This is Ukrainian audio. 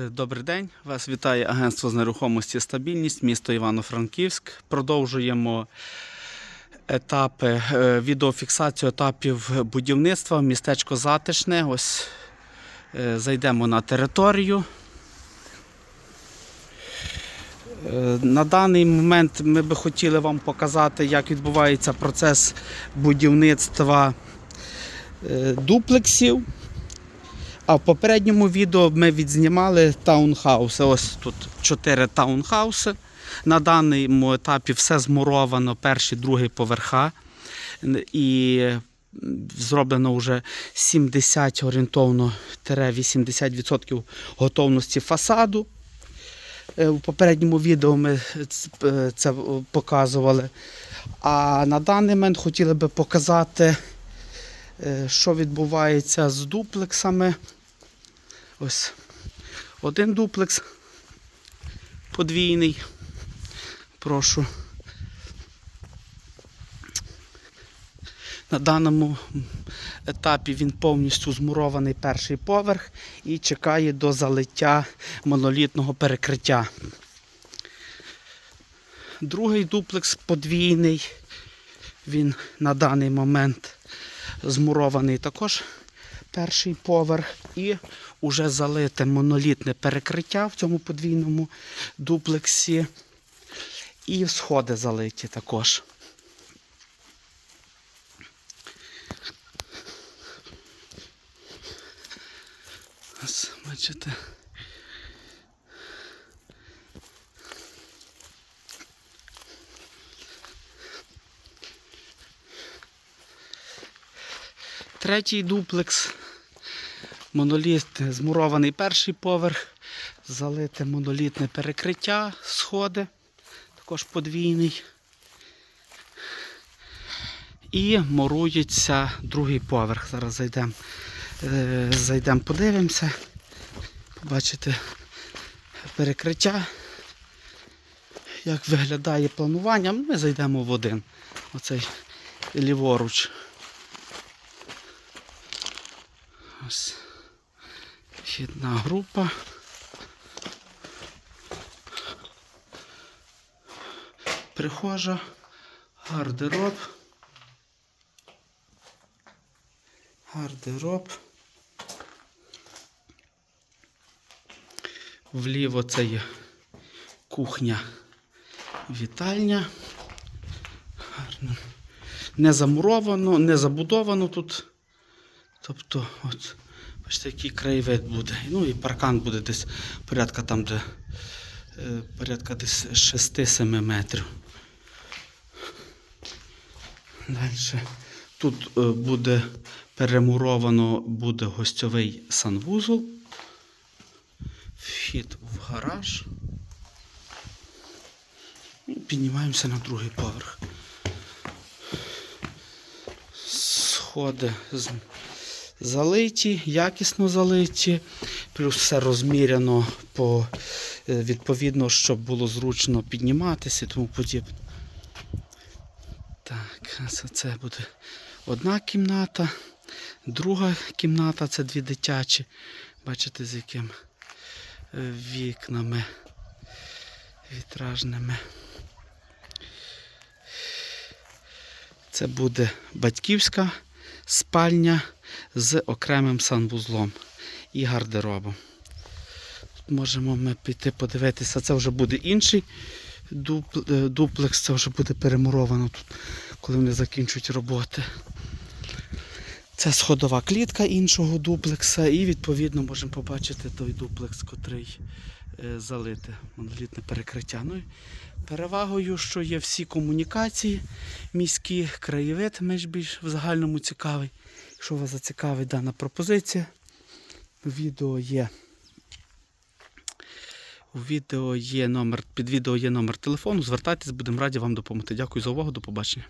Добрий день, вас вітає агентство з нерухомості Стабільність, місто Івано-Франківськ. Продовжуємо етапи е, відеофіксацію етапів будівництва. Містечко Затишне. Ось е, зайдемо на територію. Е, На даний момент ми би хотіли вам показати, як відбувається процес будівництва е, дуплексів. А в попередньому відео ми відзнімали таунхауси. Ось тут чотири таунхауси. На даному етапі все змуровано, перший, другий поверха. І зроблено вже 70 орієнтовно 80% готовності фасаду. Е, У попередньому відео ми е, це показували. А на даний момент хотіли би показати, е, що відбувається з дуплексами. Ось один дуплекс подвійний. Прошу. На даному етапі він повністю змурований перший поверх і чекає до залиття монолітного перекриття. Другий дуплекс подвійний. Він на даний момент змурований також перший поверх і уже залите монолітне перекриття в цьому подвійному дуплексі. І сходи залиті також. Бачите. Третій дуплекс. Моноліт змурований перший поверх, залите монолітне перекриття, сходи, також подвійний. І мурується другий поверх. Зараз зайдемо, е, зайдемо, подивимося. Побачите перекриття. Як виглядає планування. Ми зайдемо в один. Оцей ліворуч. Ось. Вхідна група. Прихожа, гардероб. Гардероб. Вліво це є кухня, вітальня. Гарно. Не замуровано, не забудовано тут. Тобто, от, бачите, який краєвид буде. Ну і паркан буде десь порядка там, де е, порядка десь 6-7 метрів. Далі. Тут е, буде перемуровано буде гостьовий санвузол. Вхід в гараж. І піднімаємося на другий поверх. Сходи з залиті, якісно залиті, плюс все розміряно по, е, відповідно, щоб було зручно підніматися і тому подібне. Так, це, буде одна кімната, друга кімната це дві дитячі. Бачите, з яким е, вікнами вітражними. Це буде батьківська спальня з окремим санвузлом і гардеробом. Тут можемо ми піти подивитися, це вже буде інший е, дуплекс, це вже буде перемуровано тут, коли вони закінчують роботи. Це сходова клітка іншого дуплекса, і відповідно можемо побачити той дуплекс, котрий е, залите монолітне перекриття. Ну, перевагою, що є всі комунікації міські, краєвид менш більш в загальному цікавий. Якщо вас зацікавить дана пропозиція, відео є. У відео є номер, під відео є номер телефону. Звертайтесь, будемо раді вам допомогти. Дякую за увагу, до побачення.